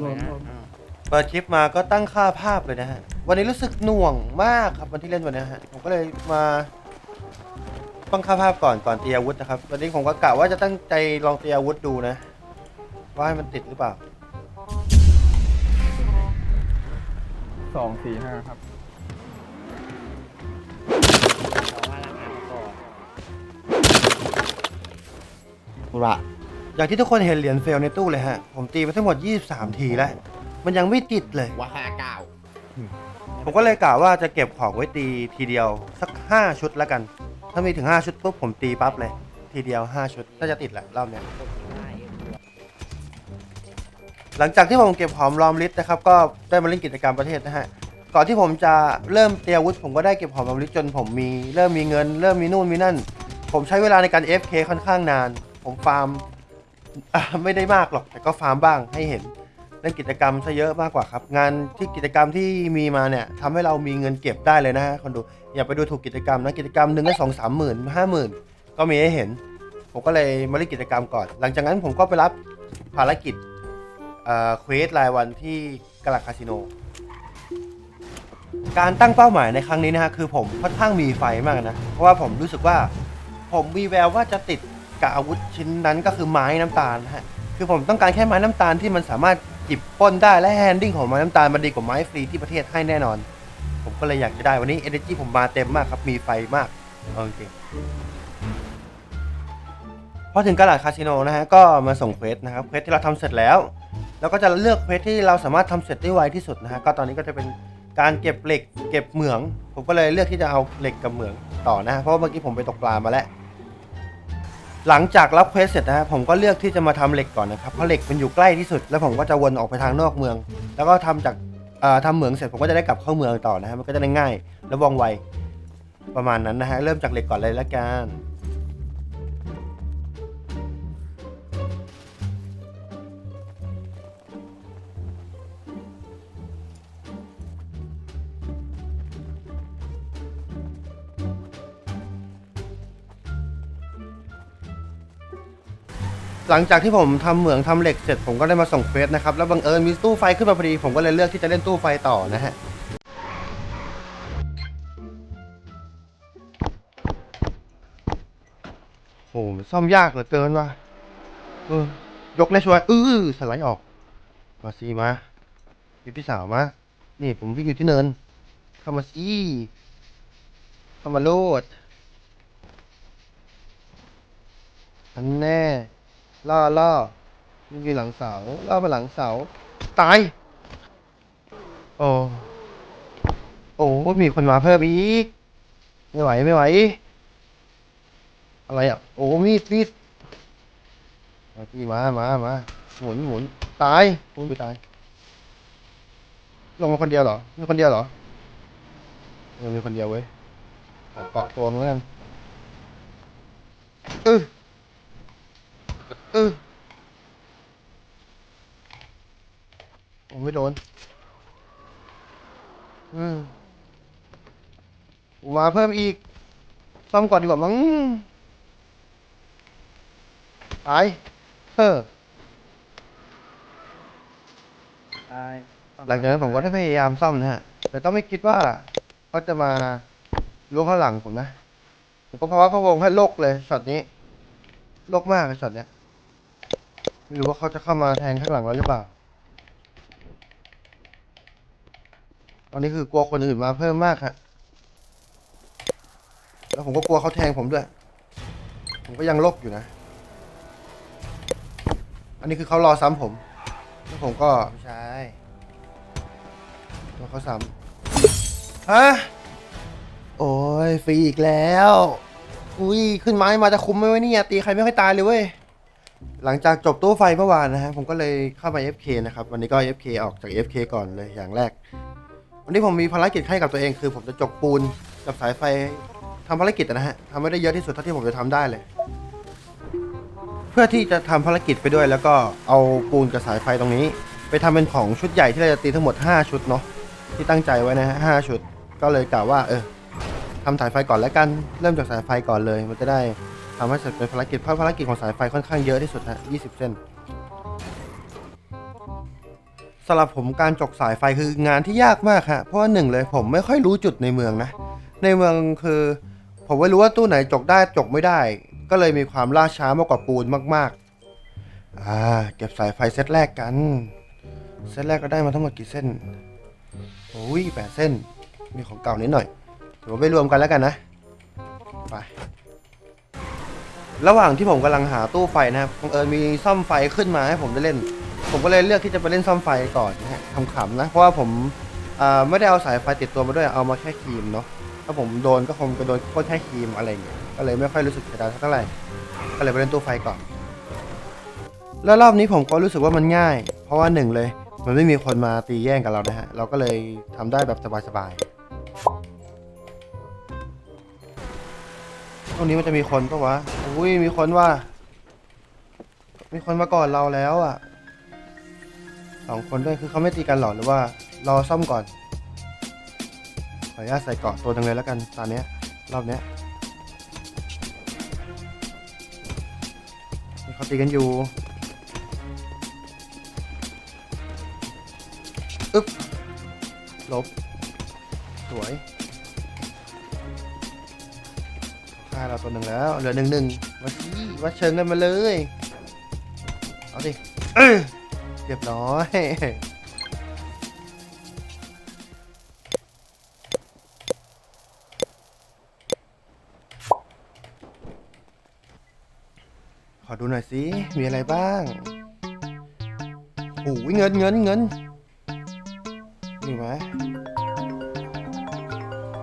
รวมรวมเปิดคลิปมาก็ตั้งค่าภาพเลยนะฮะ วันนี้รู้สึกหน่วงมากครับวันที่เล่นวันนี้ฮะ ผมก็เลยมาตั้งค่าภาพก่อนก่อนตีอาวุธนะครับ วันนี้ผมก็กะว่าจะตั้งใจลองตีอาวุธดูนะ ว่าให้มันติดหรือเปล่าสองสี่ห้าครับบอกว่าราคามาก่อนละ อย่างที่ทุกคนเห็นเหรียญเฟลในตู้เลยฮะ ผมตีไปทั้งหมด 23 ทีแล้ว มันยังไม่ติดเลย ว่าห้าเก้าผมก็เลยกะว่าจะเก็บของไว้ตีทีเดียวสัก 5 ชุดแล้วกัน ถ้ามีถึง 5 ชุดปุ๊บผมตีปั๊บเลย ทีเดียว 5 ชุดน่าจะติดแหละรอบเนี้ย หลังจากที่ผมเก็บหอมรอมริดนะครับ ก็ได้มาเล่นกิจกรรมประเทศนะฮะ ก่อนที่ผมจะเริ่มเตรียมอาวุธผมก็ได้เก็บหอมรอมริดจนผมมีเริ่มมีเงิน เริ่มมีนู่นมีนั่น ผมใช้เวลาในการ FK ค่อนข้างนาน ผมฟาร์มอะ ไม่ได้มากหรอกแต่ก็ฟาร์มบ้างให้เห็นเล่นกิจกรรมซะเยอะมากกว่าครับ งานที่กิจกรรมที่มีมาเนี่ยทำให้เรามีเงินเก็บได้เลยนะฮะคนดูอย่าไปดูถูกกิจกรรมนะกิจกรรมหนึ่งก็สองสามหมื่นห้าหมื่นก็มีให้เห็น ผมก็เลยมาเล่นกิจกรรมก่อน หลังจากนั้นผมก็ไปรับภารกิจเอ่อเควสรายวันที่กาลาคาสิโนการตั้งเป้าหมายในครั้งนี้นะฮะคือผมค่อนข้างมีไฟมากนะ เพราะว่าผมรู้สึกว่าผมมีแววว่าจะติด กับอาวุธชิ้นนั้นก็คือไม้น้ำตาลนะฮะคือผมต้องการแค่ไม้น้ำตาลที่มันสามารถจิบปล้นได้และแฮนดิ้งของไม้น้ำตาลมันดีกว่าไม้ฟรีที่ประเทศให้แน่นอน ผมก็เลยอยากจะได้วันนี้ energy ผมมาเต็มมากครับมีไฟมากเอาจริงพอถึงกลาดคาสิโนนะฮะก็มาส่งเควสนะครับเควสที่เราทำเสร็จแล้วแล้วก็จะเลือกเควสที่เราสามารถทำเสร็จได้ไวที่สุดนะฮะก็ตอนนี้ก็จะเป็นการเก็บเหล็ก เก็บเหมือง ผมก็เลยเลือกที่จะเอาเหล็กกับเหมืองต่อนะฮะเพราะว่าเมื่อกี้ผมไปตกปลามาแล้ว หลังจากรับเควสเสร็จนะฮะผมก็เลือกที่จะมาทำเหล็กก่อนนะครับเพราะเหล็กมันอยู่ใกล้ที่สุด แล้วผมก็จะวนออกไปทางนอกเมือง แล้วก็ทำจากทำเหมืองเสร็จผมก็จะได้กลับเข้าเมืองต่อนะฮะมันก็จะได้ง่าย และว่องไวประมาณนั้นนะฮะเริ่มจากเหล็กก่อนเลยละกัน หลังจากที่ผมทำเหมืองทำเหล็กเสร็จผมก็ได้มาส่งเควสนะครับ แล้วบังเอิญมีตู้ไฟขึ้นมาพอดี ผมก็เลยเลือกที่จะเล่นตู้ไฟต่อนะฮะโหซ่อมยากเหลือเกินว่ะยกเลยช่วยอื้อสไลด์ออก มาซีมาพี่พี่สาวมานี่ผมวิ่งอยู่ที่เนิน เข้ามาซีเข้ามาโลดอันแน่ ล่อล่อนี่คือหลังเสาล่อไปหลังเสา ตาย โอ้โอ้มีคนมาเพิ่มอีก ไม่ไหวไม่ไหว อะไรอะ โอ้มีดมีดมาพี่มามามาหมุนหมุนตายโอ้ยตาย ลงมาคนเดียวเหรอ มีคนเดียวเหรอเออมีคนเดียวเว้ยขอเกาะตัวมันแล้วกันเออ เออโอ้ไม่โดน อืมมาเพิ่มอีกซ่อมก่อนดีกว่ามั้งตายเออตายหลังจากนั้นผมก็ได้พยายามซ่อมนะฮะ แต่ต้องไม่คิดว่าเขาจะมาล้วงข้างหลังผมนะผมก็ภาวะพะวงให้โลกเลยช็อตนี้โลกมากเลยช็อตเนี้ย ไม่รู้ว่าเขาจะเข้ามาแทงข้างหลังเราหรือเปล่า ตอนนี้คือกลัวคนอื่นมาเพิ่มมากฮะ แล้วผมก็กลัวเขาแทงผมด้วย ผมก็ยังลบอยู่นะ อันนี้คือเขารอซ้ำผม แล้วผมก็ไม่ใช่แล้วเขาซ้ำฮะ โอ้ยฟรีอีกแล้ว อุ้ยขึ้นไม้มาจะคุ้มไหมวะเนี่ยตีใครไม่ค่อยตายเลยเว้ย หลังจากจบตู้ไฟเมื่อวานนะฮะผมก็เลยเข้ามา FK นะครับ วันนี้ก็ FK ออกจาก FK ก่อนเลยอย่างแรก วันนี้ผมมีภารกิจให้กับตัวเองคือ ผมจะจกปูนกับสายไฟทำภารกิจนะฮะทำไม่ได้เยอะที่สุดเท่าที่ผมจะทำได้เลย เพื่อที่จะทำภารกิจไปด้วย แล้วก็เอาปูนกับสายไฟตรงนี้ ไปทำเป็นของชุดใหญ่ที่เราจะตีทั้งหมด 5 ชุดเนาะที่ตั้งใจไว้นะฮะห้าชุดก็เลยกล่าวว่าเออทำสายไฟก่อนแล้วกัน เริ่มจากสายไฟก่อนเลย มันจะได้ ทำให้เสร็จเป็นภารกิจเพราะภารกิจของสายไฟค่อนข้างเยอะที่สุดฮะ20 เส้นสำหรับผมการจกสายไฟคืองานที่ยากมากฮะเพราะว่าหนึ่งเลยผมไม่ค่อยรู้จุดในเมืองนะ ในเมืองคือ ผมไม่รู้ว่าตู้ไหนจกได้จกไม่ได้ ก็เลยมีความล่าช้ามากกว่าปูนมากๆอ่าเก็บสายไฟเซตแรกกัน เซตแรกก็ได้มาทั้งหมดกี่เส้นโอ้ยแปดเส้น มีของเก่านิดหน่อยถือว่าไปรวมกันแล้วกันนะไป ระหว่างที่ผมกำลังหาตู้ไฟนะครับบังเอิญมีซ่อมไฟขึ้นมาให้ผมได้เล่น ผมก็เลยเลือกที่จะไปเล่นซ่อมไฟก่อนนะฮะขำๆนะ เพราะว่าผมอ่าไม่ได้เอาสายไฟติดตัวมาด้วยเอามาแค่ครีมเนาะถ้าผมโดนก็คงจะโดนโคตรแค่ครีมอะไรเงี้ยก็เลยไม่ค่อยรู้สึกเสียดายเท่าไหร่ก็เลยไปเล่นตู้ไฟก่อน แล้วรอบนี้ผมก็รู้สึกว่ามันง่าย เพราะว่าหนึ่งเลย มันไม่มีคนมาตีแย่งกับเรานะฮะเราก็เลยทำได้แบบสบายๆ ตรงนี้มันจะมีคนปะวะ อุ้ยมีคนว่า มีคนมาก่อนเราแล้วอะสองคนด้วยคือเขาไม่ตีกันหรอหรือว่า รอซ่อมก่อน ขออนุญาตใส่เกาะตัวจังเลยแล้วกันตอนเนี้ย รอบเนี้ยเขาตีกันอยู่อึ๊บลบ สวย ฆ่าเราตัวหนึ่งแล้ว เหลือหนึ่งหนึ่งวัดชี้วัดเชิงกันมาเลย เอาดิเเรียบร้อยขอดูหน่อยสิ มีอะไรบ้างโอ้ยเงินเงินเงินนี่ไหม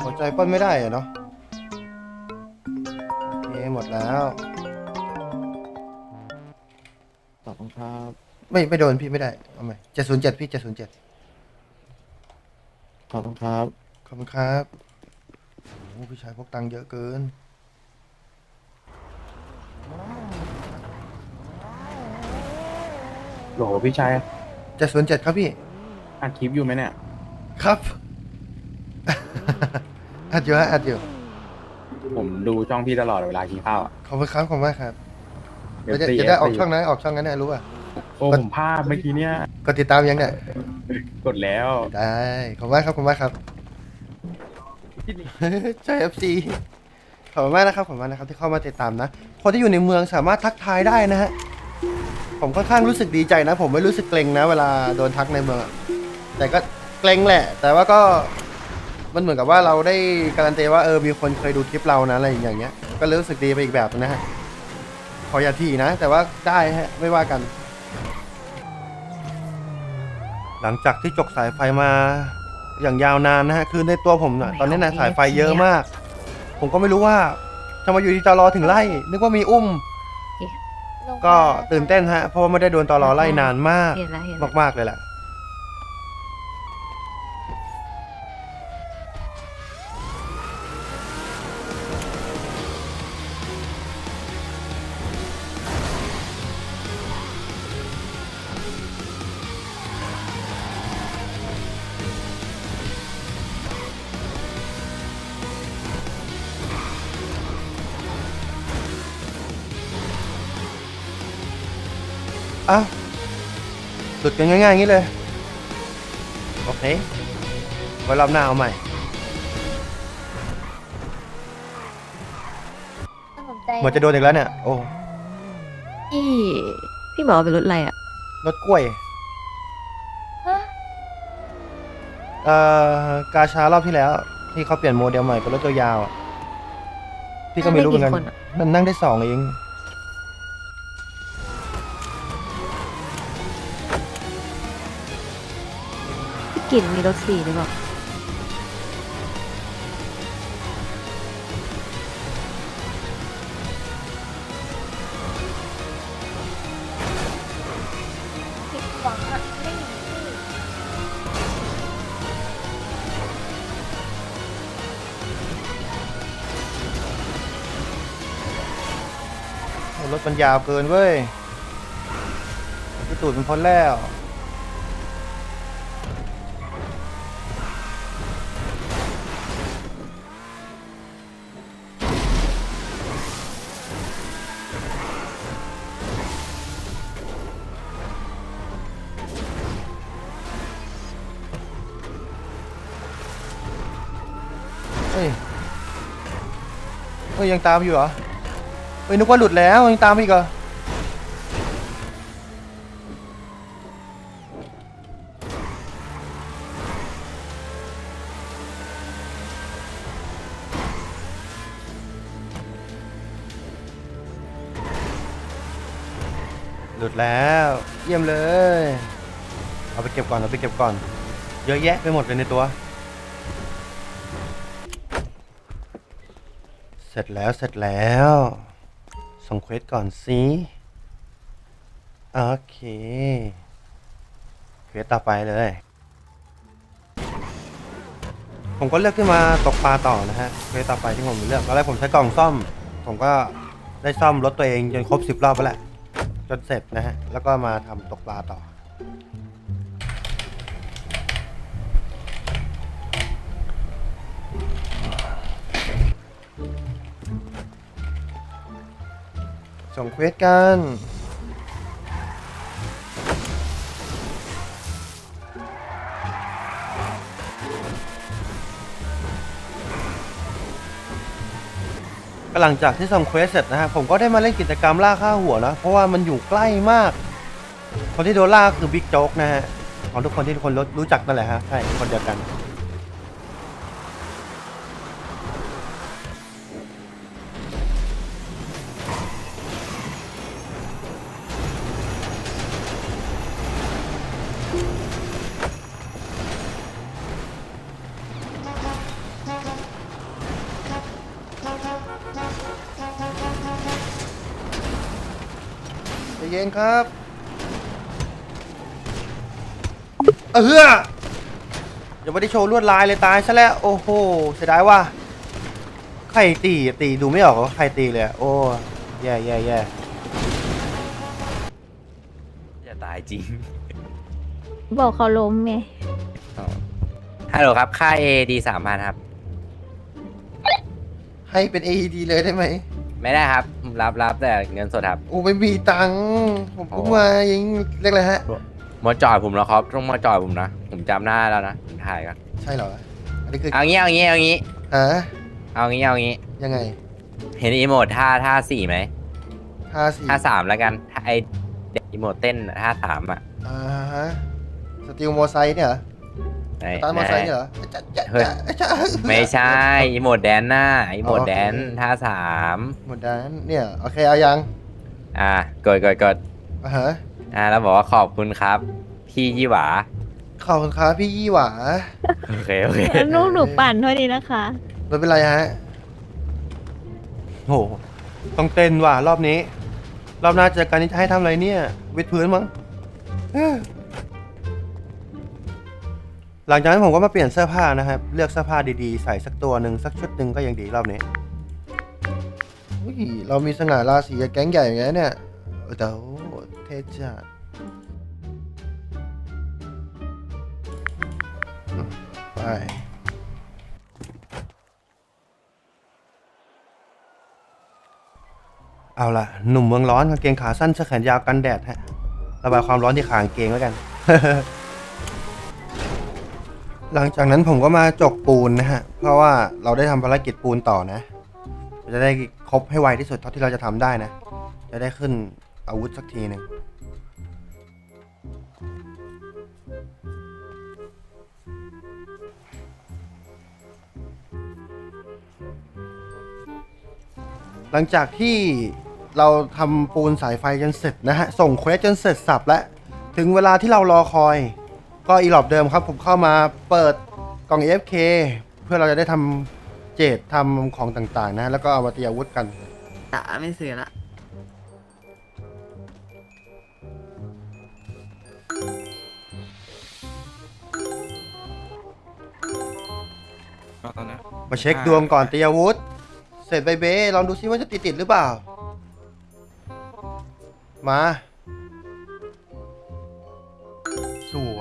หัวใจป้นไม่ได้อะเนาะโอเคหมด แล้วขอบคุณครับไม่ไม่โดนพี่ไม่ได้เอาใหม่เจ็ดศูนย์เจ็ดพี่เจ็ดศูนย์เจ็ดขอบคุณครับขอบคุณครับโอ้พี่ชายพกตังค์เยอะเกินโหลพี่ชายเจ็ดศูนย์เจ็ดครับพี่ อัดคลิปอยู่ไหมเนี่ย ครับ อัดอยู่ฮะอัดอยู่ ผมดูช่องพี่ตลอดเวลากินข้าวอะขอบคุณครับขอบคุณมากครับเดี๋ยวจะตีจะได้ออกตีช่องนั้นออกช่องนั้นเนี่ยรู้ป่ะ โอ้ผมพลาดเมื่อกี้เนี่ยกดติดตามยังเนี่ยกดแล้วได้ขอบคุณมากครับขอบคุณมากครับใช่ FC ขอบคุณมากนะครับขอบคุณมากนะครับที่เข้ามาติดตามนะคนที่อยู่ในเมืองสามารถทักทายได้นะฮะผมค่อนข้างรู้สึกดีใจนะ ผมไม่รู้สึกเกรงนะ เวลาโดนทักในเมืองอะแต่ก็เกรงแหละ แต่ว่าก็ มันเหมือนกับว่าเราได้การันตีว่าเออมีคนเคยดูคลิปเรานะอะไรอย่างเงี้ย ก็รู้สึกดีไปอีกแบบนึงนะฮะขออย่าทีนะ แต่ว่าได้ฮะไม่ว่ากัน หลังจากที่จกสายไฟมาอย่างยาวนานนะฮะคือในตัวผมน่ะตอนนี้นะสายไฟเยอะมาก ผมก็ไม่รู้ว่าทำไมอยู่ดีตอรอถึงไล่ นึกว่ามีอุ้ม ก็ตื่นเต้นฮะเพราะว่าไม่ได้โดนตอรอไล่นานมาก เห็นแล้วเห็นแล้ว มากๆเลยแหละ หลุดกันง่ายๆอย่างนี้เลย โอเค ไว้รอบหน้าเอาใหม่เหมือนจะโดนอีกแล้วเนี่ย โอ้พี่พี่บอกว่าเป็นรถอะไรอะ รถกล้วยเอ่อกาชารอบที่แล้ว ที่เขาเปลี่ยนโมเดลใหม่เป็นรถตัวยาวอะพี่ก็ไม่รู้เหมือนกันนั่งได้กี่คนอะ มันนั่งได้สองเอง กลิ่นมีรถสี่หรือเปล่าโอ้รถมันยาวเกินเว้ยพี่ตูดมันพ้นแล้ว เฮ้ยยังตามอยู่เหรอเฮ้ยนึกว่าหลุดแล้วยังตามอีกเหรอหลุดแล้วเยี่ยมเลย เอาไปเก็บก่อนเอาไปเก็บก่อน เยอะแยะไปหมดเลยในตัว เสร็จแล้วเสร็จแล้วส่งเควสก่อนสิโอเคเควสต่อไปเลย ผมก็เลือกขึ้นมาตกปลาต่อนะฮะเควสต่อไปที่ผมเลือกตอนแรกผมใช้กล่องซ่อม ผมก็ได้ซ่อมรถตัวเองจนครบสิบรอบแล้วแหละจนเสร็จนะฮะแล้วก็มาทำตกปลาต่อ ส่งเควสกันก็หลังจากที่ส่งเควสเสร็จนะฮะผมก็ได้มาเล่นกิจกรรมล่าค่าหัวนะ เพราะว่ามันอยู่ใกล้มาก คนที่โดนล่าคือบิ๊กโจ๊กนะฮะของทุกคนที่ทุกคนรู้รู้จักนั่นแหละฮะใช่คนเดียวกัน ครับเออยังไม่ได้โชว์ลวดลายเลยตายซะแล้วโอ้โหเสียดายว่ะใครตีอะตีดูไม่ออกว่าใครตีเลยอะโอ้แย่แย่แย่จะตายจริงบอกเขาล้มไงฮัลโหลครับ ค่า A D สามพันครับ ให้เป็น AED เลยได้ไหม ไม่ได้ครับ รับรับแต่เงินสดครับโอ้ไม่มีตังค์ผมเพิ่งมายิงเรียกอะไรฮะ มาจอดผมแล้วครับต้องมาจอดผมนะ ผมจำหน้าแล้วนะผมถ่ายกันใช่เหรออันนี้คือเอางี้เอางี้เอางี้ฮะเอางี้เอางี้ ยังไงเห็นอีโมดท่าท่าสี่ไหมห้าสี่ท่าสามแล้วกันท่าไอเด็กอีโมดเต้นน่ะท่าสามอะอ่าฮะสติลโมไซค์เนี่ยเหรอ ไหนตามมอไซค์เนี่ยไหนเหรอจ๊ะจ๊ะเฮ้ยจ๊ะจ๊ะไม่ใช่อีโมดแดนน่ะอีโมดโอเคแดนท่าสามหมดดันเนี่ยโอเคเอายังอะกดกดกดอ่าฮะอะแล้วบอกว่าขอบคุณครับ พี่ยี่หวาขอบคุณครับพี่ยี่หวาโอเคโอเคแล้วลูกหนูปั่นเท่านี้นะคะไม่เป็นไรฮะโหต้องเต้นว่ะรอบนี้ รอบหน้าเจอกันนี่จะให้ทำอะไรเนี่ยวิดพื้นมั้งเอ้อ หลังจากนั้นผมก็มาเปลี่ยนเสื้อผ้านะครับ เลือกเสื้อผ้าดีๆ ใส่สักตัวหนึ่งสักชุดหนึ่งก็ยังดีรอบนี้อุ้ยเรามีสง่าราศีกับแก๊งใหญ่อย่างเงี้ยเนี่ยเออแต่โอ้เทจัดอืมไปเอาล่ะ หนุ่มเมืองร้อนกางเกงขาสั้นเสื้อแขนยาวกันแดดฮะ ระบายความร้อนที่ขากางเกงแล้วกัน หลังจากนั้นผมก็มาจกปูนนะฮะ เพราะว่าเราได้ทำภารกิจปูนต่อนะจะได้ครบให้ไวที่สุดเท่าที่เราจะทำได้นะ จะได้ขึ้นอาวุธสักทีหนึ่งหลังจากที่เราทำปูนสายไฟจนเสร็จนะฮะ ส่งเควสจนเสร็จสับแล้ว ถึงเวลาที่เรารอคอย ก็อีหลอบเดิมครับ ผมเข้ามาเปิดกล่อง AFK เพื่อเราจะได้ทำเจดทำของต่างๆนะ แล้วก็เอามาตีอาวุธกันอะไม่ซื้อละมาเช็คดวงก่อนตีอาวุธ เสร็จใบเบ้ลองดูซิว่าจะติดติดๆหรือเปล่า มา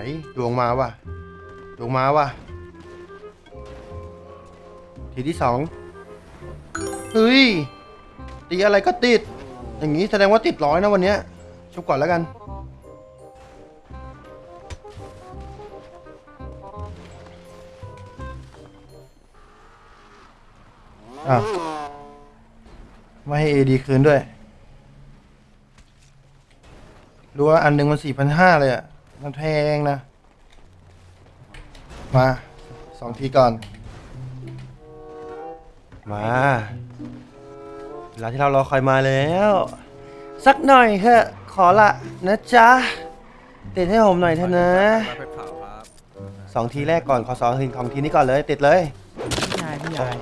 วยดวงมาว่ะดวงมาว่ะ ทีที่สองเฮ้ย ตีอะไรก็ติด อย่างนี้แสดงว่าติดร้อยนะวันเนี้ยชุบก่อนแล้วกันอ้าวไม่ให้เอดีคืนด้วยรู้ว่าอันหนึ่งมันสี่พันห้าเลยอะ มันแพงนะ มาสองทีก่อน มาเวลาที่เรารอคอยมาแล้ว สักหน่อยเถอะขอละนะจ๊ะติดให้ผมหน่อยเถอะนะสองทีแรกก่อนขอสองทีของทีนี้ก่อนเลยติดเลย พี่ชายพี่ชาย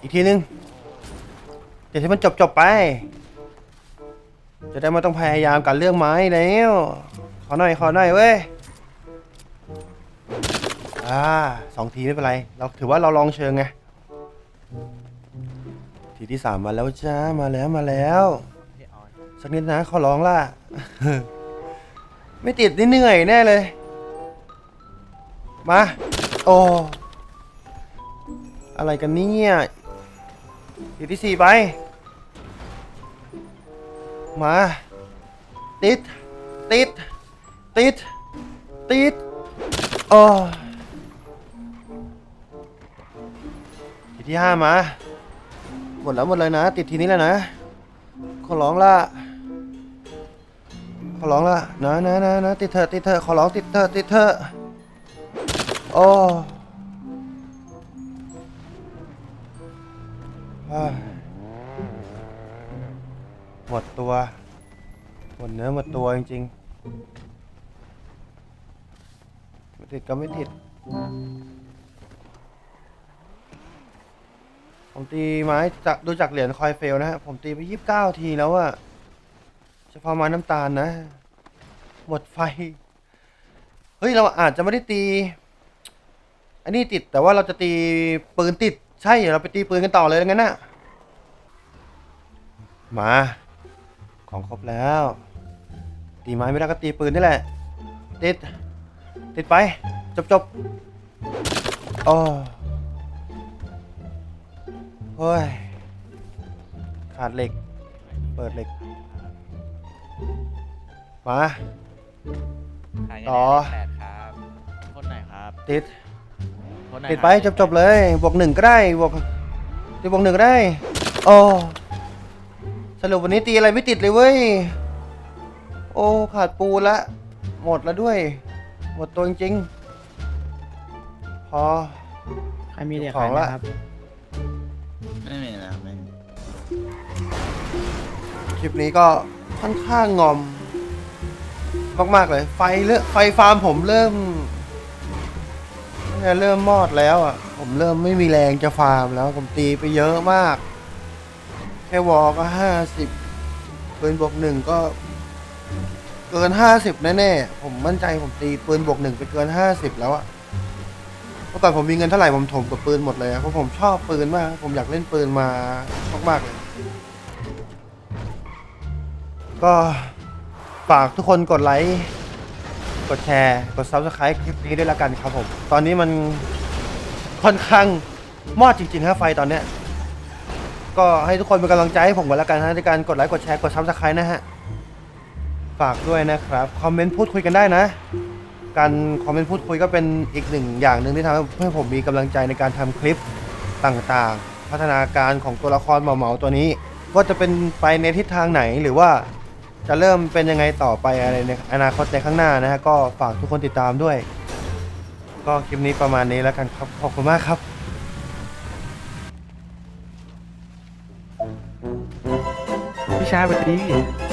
อีกทีนึงเดี๋ยวให้มันจบจบๆไป จะได้ไม่ต้องพยายามกันเรื่องไม้แล้วขอ หน่อยขอหน่อยเว้ยอ่าสองทีไม่เป็นไร เราถือว่าเราลองเชิงไง ทีที่สามมาแล้วจ้ามาแล้วมาแล้วสักนิดนะขอร้องล่ะ ไม่ติดนี่เหนื่อยแน่เลย มา โอ้อะไรกันเนี่ยทีที่สี่ไป มา ติด ติด ติด ติดโอ้ทีที่ห้ามา หมดแล้วหมดเลยนะ ติดทีนี้แล้วนะ ขอร้องละ ขอร้องละนะนะนะนะติดเถอะติดเถอะขอร้องติดเถอะติดเถอะโอ้อ้ยหมดตัว หมดเนื้อหมดตัวจริงๆ ติดก็ไม่ติด ผมตีไม้จากดูจากเหรียญคอยเฟลนะฮะ ผมตีไปยี่สิบเก้าทีแล้วอะเฉพาะไม้น้ำตาลนะ หมดไฟ เฮ้ย เราอาจจะไม่ได้ตี อันนี้ติดแต่ว่าเราจะตีปืนติด ใช่เดี๋ยวเราไปตีปืนกันต่อเลยงั้นนะมา ของครบแล้ว ตีไม้ไม่ได้ก็ตีปืนนี่แหละติด ติดไป จบจบๆอ๋อเฮ้ย ขาดเหล็ก เปิดเหล็ก มาต่อแปดครับคนไหนครับติด คนไหนติดไป จบจบๆเลย บวกหนึ่งก็ได้ บวกติดบวกหนึ่งก็ได้ โอ้สรุปวันนี้ตีอะไรไม่ติดเลยเว้ย โอ้ ขาดปูนละ หมดแล้วด้วย หมดตัวจริงๆพอ ใครมีเด็กของขายไหมละครับ ไม่มีนะครับไม่มีคลิปนี้ก็ค่อนข้างงอม มากๆเลย ไฟเริ่มไฟฟาร์มผมเริ่มเนี่ยเริ่มมอดแล้วอะ ผมเริ่มไม่มีแรงจะฟาร์มแล้ว ผมตีไปเยอะมาก แค่วอลก็ห้าสิบปืนบวกหนึ่งก็ เกินห้าสิบแน่ๆ ผมมั่นใจผมตีปืนบวกหนึ่งไปเกินห้าสิบแล้วอะเมื่อก่อนผมมีเงินเท่าไหร่ผมถมกับปืนหมดเลยอะเพราะผมชอบปืนมาก ผมอยากเล่นปืนมามากๆเลย ก็ฝากทุกคนกดไลค์ กดแชร์ กด subscribe คลิปนี้ด้วยละกันครับผม ตอนนี้มันค่อนข้างมอดจริงๆฮะไฟตอนเนี้ย ก็ให้ทุกคนเป็นกำลังใจให้ผมกันละกันฮะในการกดไลค์ กดแชร์ กด subscribe นะฮะ ฝากด้วยนะครับ คอมเมนต์พูดคุยกันได้นะ การคอมเมนต์พูดคุยก็เป็นอีกหนึ่งอย่างหนึ่งที่ทำให้ผมมีกำลังใจในการทำคลิปต่างๆ พัฒนาการของตัวละครเหมาๆตัวนี้ ว่าจะเป็นไปในทิศทางไหนหรือว่าจะเริ่มเป็นยังไงต่อไปอะไรในอนาคตในข้างหน้านะฮะก็ฝากทุกคนติดตามด้วย ก็คลิปนี้ประมาณนี้แล้วกันครับ ขอบคุณมากครับพี่ชายสวัสดี